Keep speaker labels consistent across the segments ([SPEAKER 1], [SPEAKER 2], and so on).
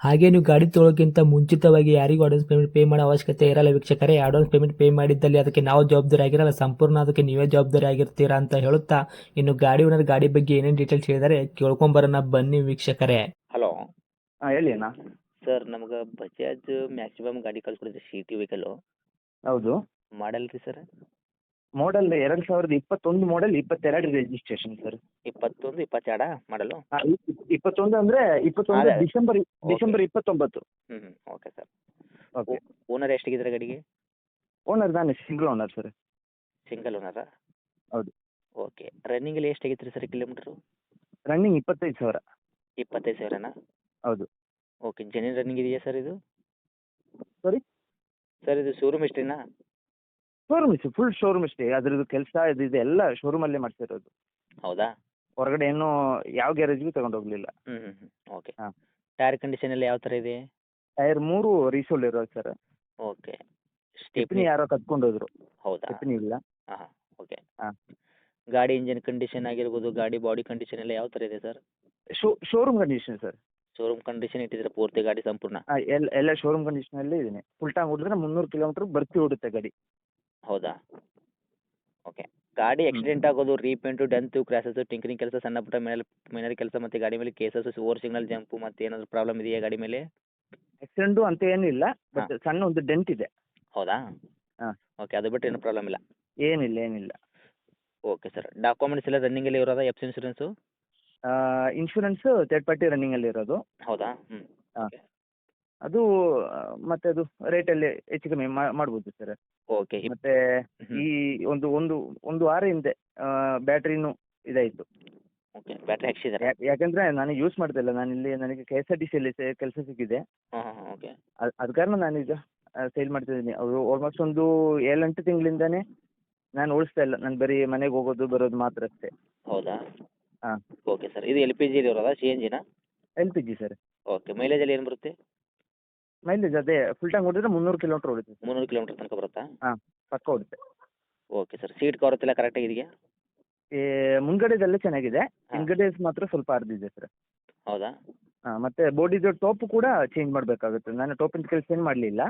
[SPEAKER 1] ಹಾಗೆ ನೀವು ಗಾಡಿ ತೊಳೋಕ್ಕಿಂತ ಮುಂಚಿತವಾಗಿ ಯಾರಿಗೂ ಅಡ್ವಾನ್ಸ್ ಪೇಮೆಂಟ್ ಪೇ ಮಾಡೋ ಅವಶ್ಯಕತೆ ಇರಲ್ಲ ವೀಕ್ಷಕರೇ. ಅಡ್ವಾನ್ಸ್ ಪೇಮೆಂಟ್ ಪೇ ಮಾಡಿದ್ದಲ್ಲಿ ಅದಕ್ಕೆ ನಾವು ಜವಾಬ್ದಾರಿ ಆಗಿರಲ್ಲ. ಸಂಪೂರ್ಣ ಅದಕ್ಕೆ ನೀವೇ ಜವಾಬ್ದಾರಿ ಆಗಿರ್ತೀರಾ ಅಂತ ಹೇಳುತ್ತಾ ಇನ್ನು ಗಾಡಿ ಓನರ್ ಗಾಡಿ ಬಗ್ಗೆ ಏನೇನು ಡೀಟೇಲ್ಸ್ ಹೇಳಿದರೆ ಕೇಳ್ಕೊಂಬರೋಣ ಬನ್ನಿ ವೀಕ್ಷಕರೇ.
[SPEAKER 2] ಹಲೋ
[SPEAKER 3] ಹಾಂ ಹೇಳಿ ಅಣ್ಣ.
[SPEAKER 2] ಸರ್ ನಮ್ಗೆ ಬಜಾಜ್ ಮ್ಯಾಕ್ಸಿಮಮ್ ಗಾಡಿ ಕಳ್ಸ್ಕೊಡಿದ್ರಿ ಸಿ ಟಿ ವೆಹಿಕಲ್ಲು
[SPEAKER 3] ಹೌದು
[SPEAKER 2] ಮಾಡಲ್ರಿ ಸರ್
[SPEAKER 3] ಮಾಡಲ್ ಎರಡು ಸಾವಿರದ ಇಪ್ಪತ್ತೊಂದು ಮಾಡೆಲ್ ಇಪ್ಪತ್ತೆರಡು ರಿಜಿಸ್ಟ್ರೇಷನ್ ಸರ್
[SPEAKER 2] ಇಪ್ಪತ್ತೊಂದು ಇಪ್ಪತ್ತೆರಡ ಮಾಡಲು
[SPEAKER 3] ಇಪ್ಪತ್ತೊಂದು ಅಂದರೆ ಇಪ್ಪತ್ತೊಂದು
[SPEAKER 2] ಅದೇ.
[SPEAKER 3] ಡಿಸೆಂಬರ್ ಡಿಸೆಂಬರ್ ಇಪ್ಪತ್ತೊಂಬತ್ತು.
[SPEAKER 2] ಹ್ಞೂ ಹ್ಞೂ ಓಕೆ ಸರ್
[SPEAKER 3] ಓಕೆ
[SPEAKER 2] ಓನರ್ ಎಷ್ಟಿಗಿದ್ರೆ ಗಡಿಗೆ?
[SPEAKER 3] ಓನರ್ ನಾನು ಸಿಂಗಲ್ ಓನರ್ ಸರ್
[SPEAKER 2] ಸಿಂಗಲ್ ಓನರಾ
[SPEAKER 3] ಹೌದು.
[SPEAKER 2] ಓಕೆ ರನ್ನಿಂಗಲ್ಲಿ ಎಷ್ಟಾಗಿತ್ತು ರೀ ಸರ್ ಕಿಲೋಮೀಟ್ರು
[SPEAKER 3] ರನ್ನಿಂಗ್ ಇಪ್ಪತ್ತೈದು ಸಾವಿರ.
[SPEAKER 2] ಇಪ್ಪತ್ತೈದು ಸಾವಿರನಾ?
[SPEAKER 3] ಹೌದು.
[SPEAKER 2] ಓಕೆ ಜೆನ್ಯೂನ್ ರನ್ನಿಂಗ್ ಇದೆಯಾ ಸರ್ ಇದು?
[SPEAKER 3] ಸರಿ
[SPEAKER 2] ಸರ್ ಇದು ಶೋರೂಮ್ ಎಷ್ಟಿನಾ?
[SPEAKER 3] ಶೋರೂಮ್ ಇತ್ತು ಫುಲ್ ಶೋರೂಮ್ ಇಷ್ಟೇ ಅದ್ರದ್ದು ಕೆಲಸ ಇದು ಇದೆ ಎಲ್ಲ ಶೋರೂಮಲ್ಲೇ ಮಾಡ್ತಿರೋದು
[SPEAKER 2] ಹೌದಾ?
[SPEAKER 3] ಹೊರಗಡೆ ಏನು ಯಾವ ಗ್ಯಾರೇಜ್ಗೂ ತಗೊಂಡು ಹೋಗಲಿಲ್ಲ.
[SPEAKER 2] ಹ್ಞೂ ಹ್ಞೂ ಹ್ಞೂ ಓಕೆ
[SPEAKER 3] ಹಾಂ.
[SPEAKER 2] ಟೈರ್ ಕಂಡೀಷನ್ ಎಲ್ಲ ಯಾವ ತರ ಇದೆ?
[SPEAKER 3] ಟೈರ್ ಮೂರು ರೀಸೋಲ್ ಇರೋದು ಸರ್
[SPEAKER 2] ಓಕೆ
[SPEAKER 3] ಸ್ಟೆಪ್ನಿ
[SPEAKER 2] ಸ್ಟೆಪ್ನಿ
[SPEAKER 3] ಯಾರೋ ಕತ್ಕೊಂಡು ಹೋದ್ರು.
[SPEAKER 2] ಹೌದಾ?
[SPEAKER 3] ಸ್ಟೆಪ್ನಿ ಇಲ್ಲ.
[SPEAKER 2] ಹಾಂ ಹಾಂ ಓಕೆ
[SPEAKER 3] ಹಾಂ.
[SPEAKER 2] ಗಾಡಿ ಇಂಜಿನ್ ಕಂಡೀಷನ್ ಆಗಿರ್ಬೋದು ಗಾಡಿ ಬಾಡಿ ಕಂಡೀಷನ್ ಎಲ್ಲ ಯಾವ ತರ ಇದೆ sir
[SPEAKER 3] show showroom condition sir
[SPEAKER 2] showroom condition ಇಟ್ಟಿದ್ರೆ ಪೂರ್ತಿ ಗಾಡಿ ಸಂಪೂರ್ಣ?
[SPEAKER 3] ಎಲ್ಲ ಶೋರೂಮ್ ಶೋರೂಮ್ ಕಂಡೀಷನಲ್ಲಿ ಇದೀನಿ. ಫುಲ್ ಟೈಮ್ ಹೊಡಿದ್ರೆ ಮುನ್ನೂರು ಕಿಲೋಮೀಟರ್ ಬರ್ತಿ ಓಡುತ್ತೆ ಗಾಡಿ.
[SPEAKER 2] ಹೌದಾ? ಓಕೆ ಗಾಡಿ ಆಕ್ಸಿಡೆಂಟ್ ಆಗೋದು ರೀಪೇಂಟು ಡೆಂತು ಕ್ರ್ಯಾಸಸ್ಸು ಟಿಂಕರಿಂಗ್ ಕೆಲಸ ಸಣ್ಣ ಪುಟ್ಟ ಮೇಲೆ ಮೇನರ್ ಕೆಲಸ ಮತ್ತೆ ಗಾಡಿ ಮೇಲೆ ಕೇಸಸ್ ಓವರ್ ಸಿಗ್ನಲ್ ಜಂಪ್ ಮತ್ತೆ ಏನಾದರೂ ಪ್ರಾಬ್ಲಮ್ ಇದೆಯಾ ಗಾಡಿ ಮೇಲೆ?
[SPEAKER 3] ಆಕ್ಸಿಡೆಂಟು ಅಂತ ಏನಿಲ್ಲ ಬಟ್ ಸಣ್ಣ ಒಂದು ಡೆಂಟ್ ಇದೆ.
[SPEAKER 2] ಹೌದಾ?
[SPEAKER 3] ಹಾಂ.
[SPEAKER 2] ಓಕೆ ಅದು ಬಿಟ್ಟು ಏನು ಪ್ರಾಬ್ಲಮ್ ಇಲ್ಲ.
[SPEAKER 3] ಏನಿಲ್ಲ ಏನಿಲ್ಲ.
[SPEAKER 2] ಓಕೆ ಸರ್ ಡಾಕ್ಯುಮೆಂಟ್ಸ್ ಎಲ್ಲ ರನ್ನಿಂಗಲ್ಲಿ ಇರೋದಾ F insurance
[SPEAKER 3] insurance third party ರನ್ನಿಂಗಲ್ಲಿ ಇರೋದು.
[SPEAKER 2] ಹೌದಾ? ಹ್ಞೂ
[SPEAKER 3] ಅದು ಮತ್ತೆ ಅದು ರೇಟಲ್ಲಿ ಹೆಚ್ಚು ಕಮ್ಮಿ ಮಾಡ್ಬೋದು ಸರ್
[SPEAKER 2] ಓಕೆ
[SPEAKER 3] ಮತ್ತೆ ಈ ಒಂದು ಒಂದು ಒಂದು ವಾರ ಹಿಂದೆ ಬ್ಯಾಟ್ರಿನೂ ಇದಾಯಿತು
[SPEAKER 2] ಓಕೆ ಬ್ಯಾಟ್ರಿ ಹಾಕ್ಸಿದ್ದಾರೆ
[SPEAKER 3] ಯಾಕಂದ್ರೆ ನಾನು ಯೂಸ್ ಮಾಡ್ತಾ ಇಲ್ಲ ನಾನು ಇಲ್ಲಿ ನನಗೆ ಕೆ ಎಸ್ ಆರ್ ಟಿ ಸಿಯಲ್ಲಿ ಕೆಲಸ ಸಿಕ್ಕಿದೆ.
[SPEAKER 2] ಓಕೆ
[SPEAKER 3] ಅದ್ ಕಾರಣ ನಾನೀಗ ಸೇಲ್ ಮಾಡ್ತಿದ್ದೀನಿ ಅವರು ಆಲ್ಮೋಸ್ಟ್ ಒಂದು ಏಳೆಂಟು ತಿಂಗಳಿಂದಾನೇ ನಾನು ಉಳಿಸ್ತಾ ಇಲ್ಲ. ನಾನು ಬರೀ ಮನೆಗೆ ಹೋಗೋದು ಬರೋದು ಮಾತ್ರ ಅಷ್ಟೇ.
[SPEAKER 2] ಹೌದಾ?
[SPEAKER 3] ಹಾಂ.
[SPEAKER 2] ಓಕೆ ಸರ್ ಇದು ಎಲ್ ಪಿ ಜಿ ಇರೋದಾ? C N ಜಿನಾ
[SPEAKER 3] L P G sir
[SPEAKER 2] okay ಮೈಲೇಜಲ್ಲಿ ಏನು ಬರುತ್ತೆ?
[SPEAKER 3] ಮೈಲೇಜ್ ಅದೇ ಫುಲ್ ಟೈಮ್ ಹೊಡೆದ್ರೆ ಮುನ್ನೂರು ಕಿಲೋಮೀಟರ್ ಹೊಡಿತು
[SPEAKER 2] ಮುನ್ನೂರು ಕಿಲೋಮೀಟರ್ ತನಕ ಬರುತ್ತಾ?
[SPEAKER 3] ಪಕ್ಕ ಹೊಡಿತೆ
[SPEAKER 2] ಓಕೆ ಸರ್ ಸೀಟ್ ಕವರ್ ಎಲ್ಲ ಕರೆಕ್ಟಾಗಿದೆಯಾ
[SPEAKER 3] ಏ ಮುಂದ್ಗಡೆದೆಲ್ಲ ಚೆನ್ನಾಗಿದೆ.
[SPEAKER 2] ಹಾಂ.
[SPEAKER 3] ಹಿಂದ್ಗಡೆ ಮಾತ್ರ ಸ್ವಲ್ಪ ಅರ್ದಿದೆ ಸರ್
[SPEAKER 2] ಹೌದಾ?
[SPEAKER 3] ಹಾಂ ಮತ್ತೆ ಬೋಡಿದು ಟೋಪ್ ಕೂಡ ಚೇಂಜ್ ಮಾಡಬೇಕಾಗುತ್ತೆ. ನಾನು ಟೋಪಿನ ಕೆಲಸ ಏನು ಮಾಡಲಿಲ್ಲ.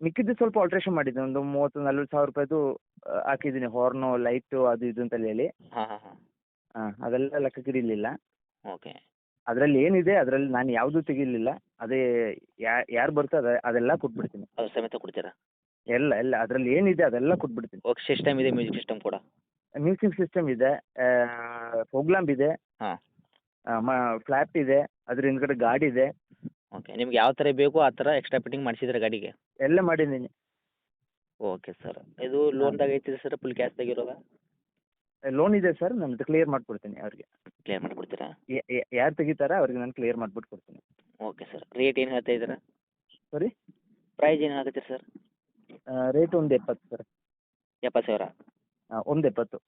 [SPEAKER 3] ಮಿಕ್ಕಿದ್ದು ಸ್ವಲ್ಪ ಆಲ್ಟ್ರೇಷನ್ ಮಾಡಿದ್ದೆ ಒಂದು ಮೂವತ್ತು ನಲ್ವತ್ತು ಸಾವಿರ ರೂಪಾಯಿದು ಆ, ಹಾಕಿದ್ದೀನಿ. ಹಾರ್ನು ಲೈಟು ಅದು ಇದು ಅಂತ ಹೇಳಿ.
[SPEAKER 2] ಹಾಂ ಹಾಂ ಹಾಂ.
[SPEAKER 3] ಹಾಂ ಅದೆಲ್ಲ ಲೆಕ್ಕಕ್ಕೆ ಇರಲಿಲ್ಲ
[SPEAKER 2] ಓಕೆ
[SPEAKER 3] ಅದರಲ್ಲಿ ಏನಿದೆ ಅದರಲ್ಲಿ ನಾನು ಯಾವುದೂ ತೆಗಿಲಿಲ್ಲ. ಅದೇ ಯಾರು ಬರ್ತಾರೆ ಅದ ಅದೆಲ್ಲ ಕೊಟ್ಬಿಡ್ತೀನಿ.
[SPEAKER 2] ಅದು ಸಮೇತ ಕೊಡ್ತೀರಾ?
[SPEAKER 3] ಎಲ್ಲ ಎಲ್ಲ ಅದರಲ್ಲಿ ಏನಿದೆ ಅದೆಲ್ಲ ಕೊಟ್ಬಿಡ್ತೀನಿ.
[SPEAKER 2] ಓಕೆ ಸಿಸ್ಟಮ್ ಇದೆ ಮ್ಯೂಸಿಕ್ ಸಿಸ್ಟಮ್ ಕೂಡ?
[SPEAKER 3] ಮ್ಯೂಸಿಕ್ ಸಿಸ್ಟಮ್ ಇದೆ ಪ್ರೋಗ್ರಾಮ್ ಇದೆ
[SPEAKER 2] ಹಾಂ.
[SPEAKER 3] ಫ್ಲಾಪ್ ಇದೆ ಅದ್ರ ಹಿಂದ್ಗಡೆ ಗಾಡಿ ಇದೆ.
[SPEAKER 2] ಓಕೆ ನಿಮ್ಗೆ ಯಾವ ಥರ ಬೇಕು ಆ ಥರ ಎಕ್ಸ್ಟ್ರಾ ಫಿಟ್ಟಿಂಗ್ ಮಾಡಿಸಿದ್ರೆ ಗಾಡಿಗೆ?
[SPEAKER 3] ಎಲ್ಲ ಮಾಡಿದ್ದೀನಿ.
[SPEAKER 2] ಓಕೆ ಸರ್ ಇದು ಲೋನ್ದಾಗ ಐತಿ ಸರ್ ಫುಲ್ ಕ್ಯಾಶ್ದಾಗ ತೆಗಿರೋದ
[SPEAKER 3] ಲೋನ್ ಇದೆ ಸರ್ ನಾನು ಕ್ಲಿಯರ್ ಮಾಡಿಕೊಡ್ತೀನಿ ಅವ್ರಿಗೆ.
[SPEAKER 2] ಕ್ಲಿಯರ್ ಮಾಡಿಕೊಡ್ತೀರಾ?
[SPEAKER 3] ಯಾರು ತೆಗಿತಾರ ಅವ್ರಿಗೆ ನಾನು ಕ್ಲಿಯರ್ ಮಾಡ್ಬಿಟ್ಟು ಕೊಡ್ತೀನಿ
[SPEAKER 2] ಓಕೆ ಸರ್ ರೇಟ್ ಏನು ಹೇಳ್ತಾ ಇದ್ದೀರಾ?
[SPEAKER 3] ಸರಿ
[SPEAKER 2] ಪ್ರೈಸ್ ಏನು ಆಗುತ್ತೆ ಸರ್
[SPEAKER 3] ರೇಟ್ ಒಂದು ಎಪ್ಪತ್ತು ಸರ್
[SPEAKER 2] ಎಪ್ಪತ್ತು ಸಾವಿರ?
[SPEAKER 3] ಒಂದು ಎಪ್ಪತ್ತು.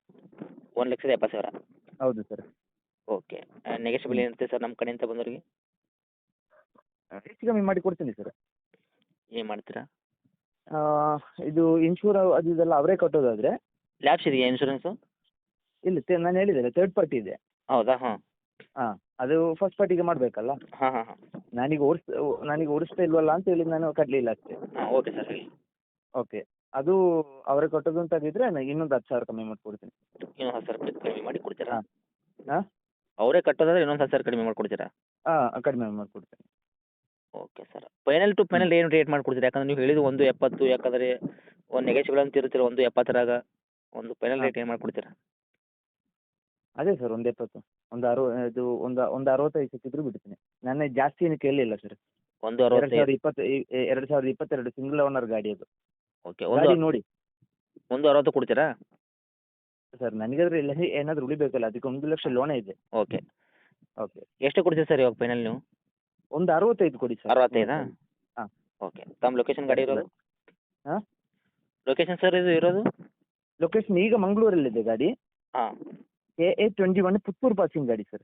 [SPEAKER 2] ಒಂದು ಲಕ್ಷದ ಎಪ್ಪತ್ತು ಸಾವಿರ?
[SPEAKER 3] ಹೌದು ಸರ್
[SPEAKER 2] ಓಕೆ ನೆಗೆಷಿಬಲ್ ಏನಿರುತ್ತೆ ಸರ್ ನಮ್ಮ ಕಡೆಯಿಂದ ಬಂದವರಿಗೆ?
[SPEAKER 3] ಹೆಚ್ಚು ಕಮ್ಮಿ ಮಾಡಿ ಕೊಡ್ತೀನಿ ಸರ್
[SPEAKER 2] ಏನು ಮಾಡ್ತೀರಾ?
[SPEAKER 3] ಇದು ಇನ್ಶೂರ್ ಅದು ಇದೆಲ್ಲ ಅವರೇ ಕಟ್ಟೋದಾದರೆ?
[SPEAKER 2] ಲ್ಯಾಬ್ಸ್ ಇದೆಯಾ ಇನ್ಶೂರೆನ್ಸು
[SPEAKER 3] ಇಲ್ಲ ನಾನು ಹೇಳಿದ್ದೇನೆ ಥರ್ಡ್ ಪಾರ್ಟಿ ಇದೆ.
[SPEAKER 2] ಹೌದಾ ಹಾಂ.
[SPEAKER 3] ಹಾಂ ಅದು ಫಸ್ಟ್ ಪಾರ್ಟಿಗೆ ಮಾಡಬೇಕಲ್ಲ?
[SPEAKER 2] ಹಾಂ ಹಾಂ ಹಾಂ.
[SPEAKER 3] ನಾನೀಗ ಓಡಿಸ್ ನಾನೀಗ ಓಡಿಸ್ತಾ ಇಲ್ವಲ್ಲ ಅಂತ ಹೇಳಿ ನಾನು ಕಟ್ಟಲಿಲ್ಲ ಅಷ್ಟೇ.
[SPEAKER 2] ಹಾಂ ಓಕೆ ಸರ್ ಹೇಳಿ.
[SPEAKER 3] ಓಕೆ ಅದು ಅವರೇ ಕಟ್ಟೋದು ಅಂತ ಆಗಿದ್ರೆ ನಾನು ಇನ್ನೊಂದು ಹತ್ತು ಸಾವಿರ ಕಮ್ಮಿ ಮಾಡಿಕೊಡ್ತೀನಿ.
[SPEAKER 2] ಇನ್ನೊಂದು ಹತ್ತು ಸಾವಿರ ಕಮ್ಮಿ ಮಾಡಿ ಕೊಡ್ತೀರಾ?
[SPEAKER 3] ಹಾಂ. ಹಾಂ?
[SPEAKER 2] ಅವರೇ ಕಟ್ಟೋದಾದ್ರೆ ಇನ್ನೊಂದು ಹತ್ತು ಸಾವಿರ ಕಡಿಮೆ ಮಾಡಿಕೊಡ್ತೀರಾ?
[SPEAKER 3] ಹಾಂ ಕಡಿಮೆ ಮಾಡ್ಕೊಡ್ತೀನಿ.
[SPEAKER 2] Okay sir final to final ಏನು ರೇಟ್ ಮಾಡಿಕೊಡ್ತೀರಾ? ಯಾಕಂದ್ರೆ ನೀವು ಹೇಳಿದ್ದು ಒಂದು ಎಪ್ಪತ್ತು ಯಾಕಂದ್ರೆ ಒಂದು ನೆಗೆಸಿಬಲ್ ಅಂತ ಇರ್ತೀರ ಒಂದು ಎಪ್ಪತ್ತರಾಗ ಒಂದು ಫೈನಲ್. ರೇಟ್ ಏನು ಮಾಡಿಕೊಡ್ತೀರಾ?
[SPEAKER 3] ಅದೇ ಸರ್ ಒಂದು ಎಪ್ಪತ್ತು ಒಂದು ಅರು ಇದು ಒಂದು ಒಂದು ಅರವತ್ತೈದು ಸಿಕ್ಕಿದ್ರು ಬಿಡ್ತೀನಿ. ನನ್ನ ಜಾಸ್ತಿ ಏನು ಕೇಳಲಿಲ್ಲ ಸರ್
[SPEAKER 2] ಒಂದು
[SPEAKER 3] ಎರಡು
[SPEAKER 2] ಅರವತ್ತೈದು
[SPEAKER 3] ಸಾವಿರದ ಇಪ್ಪತ್ತು ಎರಡು ಸಾವಿರದ ಇಪ್ಪತ್ತೆರಡು ಸಿಂಗಲ್ ಓನರ್ ಗಾಡಿ ಅದು.
[SPEAKER 2] ಓಕೆ ಒಂದು
[SPEAKER 3] ಗಾಡಿ ನೋಡಿ.
[SPEAKER 2] ಒಂದು ಅರವತ್ತು ಕೊಡ್ತೀರಾ?
[SPEAKER 3] ಸರ್ ನನಗೆ ಇಲ್ಲ ಏನಾದರೂ ಉಳಿಬೇಕಲ್ಲ ಅದಕ್ಕೆ ಒಂದು ಲಕ್ಷ ಲೋನೇ ಇದೆ.
[SPEAKER 2] ಓಕೆ
[SPEAKER 3] ಓಕೆ
[SPEAKER 2] ಎಷ್ಟು ಕೊಡ್ತೀರಿ ಸರ್ ಇವಾಗ ಫೈನಲ್ ನೀವು?
[SPEAKER 3] ಒಂದು ಅರವತ್ತೈದು ಕೊಡಿ ಸರ್
[SPEAKER 2] ಅರವತ್ತೈದಾ?
[SPEAKER 3] ಹಾ.
[SPEAKER 2] ಓಕೆ ತಮ್ಮ ಲೊಕೇಶನ್ ಗಾಡಿ ಇರೋದು?
[SPEAKER 3] ಹಾ?
[SPEAKER 2] ಲೊಕೇಶನ್ ಸರ್ ಇದು ಇರೋದು?
[SPEAKER 3] ಲೊಕೇಶನ್ ಈಗ ಮಂಗಳೂರಲ್ಲಿದೆ ಗಾಡಿ.
[SPEAKER 2] ಹಾಂ.
[SPEAKER 3] A A twenty one Puttur passing ಗಾಡಿ ಸರ್.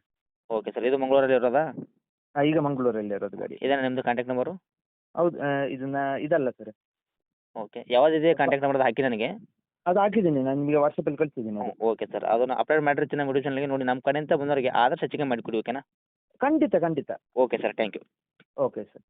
[SPEAKER 2] ಓಕೆ ಸರ್ ಇದು ಮಂಗಳೂರಲ್ಲಿ ಇರೋದಾ?
[SPEAKER 3] ಹಾಂ ಈಗ ಮಂಗಳೂರಲ್ಲಿ ಇರೋದು ಗಾಡಿ.
[SPEAKER 2] ಇದೇನಾ ನಿಮ್ಮದು ಕಾಂಟ್ಯಾಕ್ಟ್ ನಂಬರು
[SPEAKER 3] ಹೌದು ಆ, ಇದನ್ನ ಇದಲ್ಲ ಸರ್.
[SPEAKER 2] ಓಕೆ ಯಾವ್ದಿದೆ ಕಾಂಟ್ಯಾಕ್ಟ್ ನಂಬರ್ ಹಾಕಿ ನನಗೆ?
[SPEAKER 3] ಅದು ಹಾಕಿದ್ದೀನಿ ನಾನು ನಿಮಗೆ ವಾಟ್ಸಪ್ಪಲ್ಲಿ ಕಳಿಸಿದ್ದೀನಿ ಅದು.
[SPEAKER 2] ಓಕೆ ಸರ್ ಅದನ್ನು ಅಪ್ಲೋಡ್ ಮಾಡಿರ್ತೀನಿ ನಮ್ಮ ಯೂಟ್ಯೂಬ್ ಚಾನಲ್ಗೆ ನೋಡಿ ನಮ್ಮ ಕಡೆಯಿಂದ ಬಂದವರಿಗೆ ಆದಷ್ಟು ಹೆಚ್ಚಿಗೆ ಮಾಡಿಕೊಡಿ ಓಕೆನಾ
[SPEAKER 3] ಖಂಡಿತ ಖಂಡಿತ.
[SPEAKER 2] Okay sir thank you
[SPEAKER 3] okay sir.